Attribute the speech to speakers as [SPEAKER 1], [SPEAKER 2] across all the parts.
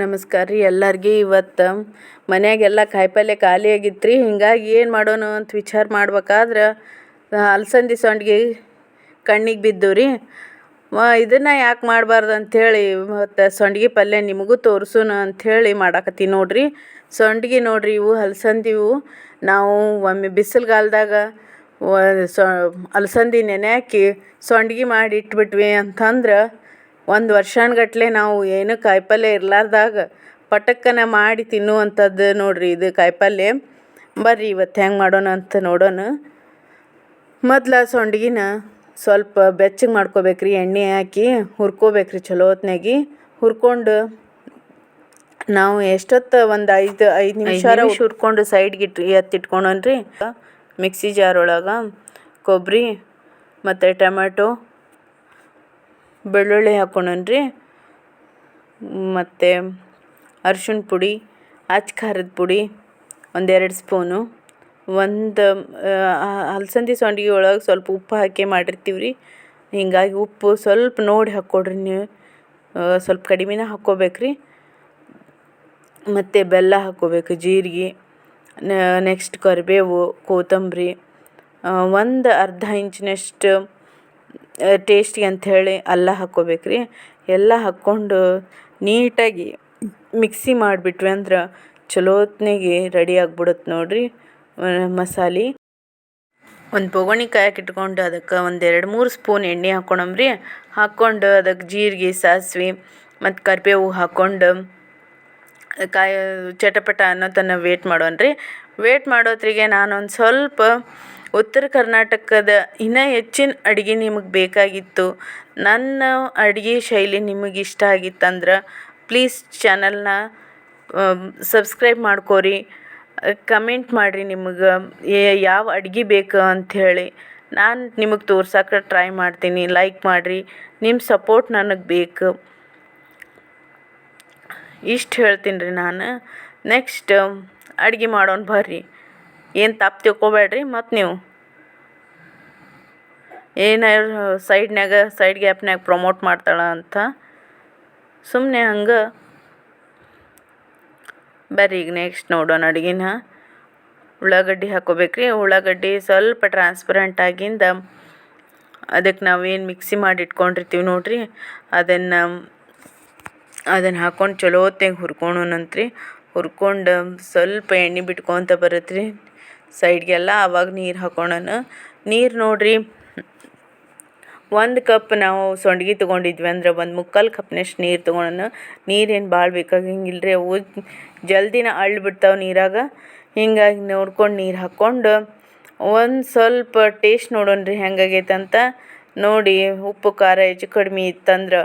[SPEAKER 1] ನಮಸ್ಕಾರ ರೀ ಎಲ್ಲರಿಗೆ. ಇವತ್ತು ಮನೆಯಾಗೆಲ್ಲ ಕಾಯಿಪಲ್ಯ ಖಾಲಿ ಆಗಿತ್ತು ರೀ ಹಿಂಗಾಗಿ ಏನು ಮಾಡೋಣ ಅಂತ ವಿಚಾರ ಮಾಡ್ಬೇಕಾದ್ರೆ ಅಲಸಂದಿ ಸಂಡಿಗೆ ಕಣ್ಣಿಗೆ ಬಿದ್ದು ರೀ. ಇದನ್ನು ಯಾಕೆ ಮಾಡಬಾರ್ದು ಅಂಥೇಳಿ ಮತ್ತು ಸಂಡ್ಗಿ ಪಲ್ಯ ನಿಮಗೂ ತೋರಿಸೋಣ ಅಂಥೇಳಿ ಮಾಡಾಕತ್ತೀನಿ ನೋಡಿರಿ. ಸಂಡ್ಗಿ ನೋಡಿರಿ ಇವು ಅಲಸಂದಿ ಇವು. ನಾವು ಒಮ್ಮೆ ಬಿಸಿಲುಗಾಲದಾಗ ಸೊ, ಅಲಸಂದಿ ನೆನೆ ಹಾಕಿ ಸಂಡ್ಗಿ ಮಾಡಿ ಇಟ್ಬಿಟ್ವಿ ಅಂತಂದ್ರೆ ಒಂದು ವರ್ಷಾನ್ಗಟ್ಲೆ ನಾವು ಏನು ಕಾಯಿಪಲ್ಯ ಇರ್ಲಾರ್ದಾಗ ಪಟಕ್ಕನ ಮಾಡಿ ತಿನ್ನುವಂಥದ್ದು ನೋಡಿರಿ ಇದು ಕಾಯಿಪಲ್ಲೆ. ಬರ್ರಿ ಇವತ್ತು ಹೆಂಗೆ ಮಾಡೋಣ ಅಂತ ನೋಡೋಣ. ಮೊದ್ಲು ಸಂಡ್ಗಿನ ಸ್ವಲ್ಪ ಬೆಚ್ಚಗೆ ಮಾಡ್ಕೋಬೇಕ್ರಿ ಎಣ್ಣೆ ಹಾಕಿ ಹುರ್ಕೋಬೇಕ್ರಿ ಚಲೋ ಹೊತ್ನಾಗಿ ಹುರ್ಕೊಂಡು ನಾವು ಎಷ್ಟೊತ್ತು ಒಂದು ಐದು ಐದು ನಿಮಿಷ ಹುರ್ಕೊಂಡು ಸೈಡ್ಗೆ ಇಟ್ಟು ಎತ್ತಿಟ್ಕೊಂಡ್ರಿ ಮಿಕ್ಸಿ ಜಾರ್ ಒಳಗೆ ಕೊಬ್ಬರಿ ಮತ್ತು ಟೊಮೆಟೊ ಬೆಳ್ಳುಳ್ಳಿ ಹಾಕ್ಕೊಂಡನ್ರಿ ಮತ್ತು ಅರ್ಶಿಣ ಪುಡಿ ಅಚ್ ಖಾರದ ಪುಡಿ, ಒಂದೆರಡು ಸ್ಪೂನು. ಒಂದು ಅಲಸಂದಿ ಸಂಡ್ಗಿ ಒಳಗೆ ಸ್ವಲ್ಪ ಉಪ್ಪು ಹಾಕಿ ಮಾಡಿರ್ತೀವಿ ರೀ ಹೀಗಾಗಿ ಉಪ್ಪು ಸ್ವಲ್ಪ ನೋಡಿ ಹಾಕ್ಕೊಡ್ರಿ ನೀವು. ಸ್ವಲ್ಪ ಕಡಿಮೆನೇ ಹಾಕ್ಕೋಬೇಕು ರೀ ಮತ್ತು ಬೆಲ್ಲ ಹಾಕ್ಕೋಬೇಕು, ಜೀರಿಗೆ ನೆಕ್ಸ್ಟ್ ಕರಿಬೇವು, ಕೊತ್ತಂಬರಿ. ಒಂದು ಅರ್ಧ ಇಂಚಿನಷ್ಟು ಟೇಸ್ಟಿಗೆ ಅಂಥೇಳಿ ಅಲ್ಲ ಹಾಕ್ಕೋಬೇಕು ರೀ ಎಲ್ಲ ಹಾಕ್ಕೊಂಡು ನೀಟಾಗಿ ಮಿಕ್ಸಿ ಮಾಡಿಬಿಟ್ವಿ ಅಂದ್ರೆ ಚಲೋ ಹೊತ್ನಾಗೆ ರೆಡಿ ಆಗ್ಬಿಡುತ್ತೆ ನೋಡಿರಿ ಮಸಾಲೆ. ಒಂದು ಬೊಗಣಿ ಇಟ್ಕೊಂಡು ಅದಕ್ಕೆ ಒಂದು ಎರಡು ಮೂರು ಸ್ಪೂನ್ ಎಣ್ಣೆ ಹಾಕ್ಕೊಳಮ್ರಿ ಹಾಕ್ಕೊಂಡು ಅದಕ್ಕೆ ಜೀರಿಗೆ, ಸಾಸಿವೆ ಮತ್ತು ಕರಿಬೇವು ಹಾಕ್ಕೊಂಡು ಕಾಯಿ ಚಟಪಟ ಅನ್ನೋ ತನಕ ವೇಟ್ ಮಾಡೋಣ ರೀ ವೇಟ್ ಮಾಡೋತ್ರಿಗೆ ನಾನೊಂದು ಸ್ವಲ್ಪ ಉತ್ತರ ಕರ್ನಾಟಕದ ಇನ್ನೂ ಹೆಚ್ಚಿನ ಅಡುಗೆ ನಿಮಗೆ ಬೇಕಾಗಿತ್ತು. ನನ್ನ ಅಡುಗೆ ಶೈಲಿ ನಿಮಗೆ ಇಷ್ಟ ಆಗಿತ್ತಂದ್ರೆ ಪ್ಲೀಸ್ ಚಾನಲ್ನ ಸಬ್ಸ್ಕ್ರೈಬ್ ಮಾಡ್ಕೋರಿ. ಕಮೆಂಟ್ ಮಾಡಿರಿ ನಿಮಗೆ ಯಾವ ಅಡುಗೆ ಬೇಕು ಅಂಥೇಳಿ ನಾನು ನಿಮಗೆ ತೋರ್ಸಕ್ಕೆ ಟ್ರೈ ಮಾಡ್ತೀನಿ. ಲೈಕ್ ಮಾಡಿರಿ. ನಿಮ್ಮ ಸಪೋರ್ಟ್ ನನಗೆ ಬೇಕು. ಇಷ್ಟು ಹೇಳ್ತೀನಿ ರೀ ನಾನು. ನೆಕ್ಸ್ಟ್ ಅಡುಗೆ ಮಾಡೋಣ ಬರ್ರಿ. ಏನು ತಪ್ಪು ತಿಳ್ಕೊಬೇಡ್ರಿ ಮತ್ತು ನೀವು. ಏನು ಸೈಡ್ನ್ಯಾಗ ಸೈಡ್ ಗ್ಯಾಪ್ನ್ಯಾಗ ಪ್ರಮೋಟ್ ಮಾಡ್ತಾಳೆ ಅಂತ. ಸುಮ್ಮನೆ ಹಂಗೆ. ಬರ್ರಿ ಈಗ ನೆಕ್ಸ್ಟ್ ನೋಡೋಣ ಅಡುಗೆನ. ಉಳ್ಳಾಗಡ್ಡಿ ಹಾಕೋಬೇಕ್ರಿ. ಉಳ್ಳಾಗಡ್ಡಿ ಸ್ವಲ್ಪ ಟ್ರಾನ್ಸ್ಪರೆಂಟ್ ಆಗಿಂದ ಅದಕ್ಕೆ ನಾವೇನು ಮಿಕ್ಸಿ ಮಾಡಿ ಇಟ್ಕೊಂಡಿರ್ತೀವಿ ನೋಡಿರಿ. ಅದನ್ನು ಅದನ್ನು ಹಾಕ್ಕೊಂಡು ಚಲೋ ಹೊತ್ತಿಗೆ ಹುರ್ಕೊಳೋಣಂತ್ರಿ ಹುರ್ಕೊಂಡು ಸ್ವಲ್ಪ ಎಣ್ಣೆ ಬಿಟ್ಕೊತ ಬರತ್ತೆ ರೀ ಸೈಡ್ಗೆಲ್ಲ ಆವಾಗ ನೀರು ಹಾಕೋಣ ನೀರು ನೋಡಿರಿ, ಒಂದು ಕಪ್ ನಾವು ಸಂಡ್ಗೆ ತೊಗೊಂಡಿದ್ವಿ ಅಂದ್ರೆ ಒಂದು ಮುಕ್ಕಾಲು ಕಪ್ನಷ್ಟು ನೀರು ತೊಗೊಳೋಣ ನೀರೇನು ಭಾಳ ಬೇಕಾಗಂಗಿಲ್ಲ ರೀ ಅವು. ಜಲ್ದಿನ ಅಳ್ಳು ಬಿಡ್ತಾವೆ ನೀರಾಗ. ಹಿಂಗಾಗಿ ನೋಡ್ಕೊಂಡು ನೀರು ಹಾಕ್ಕೊಂಡು ಒಂದು ಸ್ವಲ್ಪ ಟೇಸ್ಟ್ ನೋಡೋಣ ರೀ ಹೆಂಗಾಗೈತೆ ಅಂತ. ನೋಡಿ ಉಪ್ಪು ಖಾರ ಹೆಚ್ಚು ಕಡಿಮೆ ಇತ್ತಂದ್ರೆ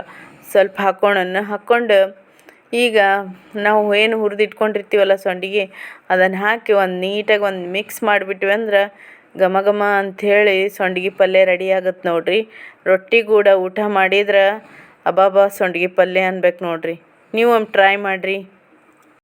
[SPEAKER 1] ಸ್ವಲ್ಪ ಹಾಕ್ಕೊಳ್ಳೋಣ ಹಾಕ್ಕೊಂಡು ಈಗ ನಾವು ಏನು ಹುರಿದಿಟ್ಕೊಂಡಿರ್ತೀವಲ್ಲ ಸಂಡಿಗೆ, ಅದನ್ನು ಹಾಕಿ ಒಂದು ನೀಟಾಗಿ ಒಂದು ಮಿಕ್ಸ್ ಮಾಡಿಬಿಟ್ವಿ ಅಂದ್ರೆ ಘಮ ಘಮ ಅಂಥೇಳಿ ಸಂಡಿಗೆ ಪಲ್ಯ ರೆಡಿ ಆಗತ್ತೆ ನೋಡಿರಿ. ರೊಟ್ಟಿ ಕೂಡ ಊಟ ಮಾಡಿದ್ರೆ ಅಬಾಬಾ ಸಂಡ್ಗೆ ಪಲ್ಯ ಅನ್ಬೇಕು ನೋಡಿರಿ. ನೀವು ಒಮ್ಮೆ ಟ್ರೈ ಮಾಡಿರಿ.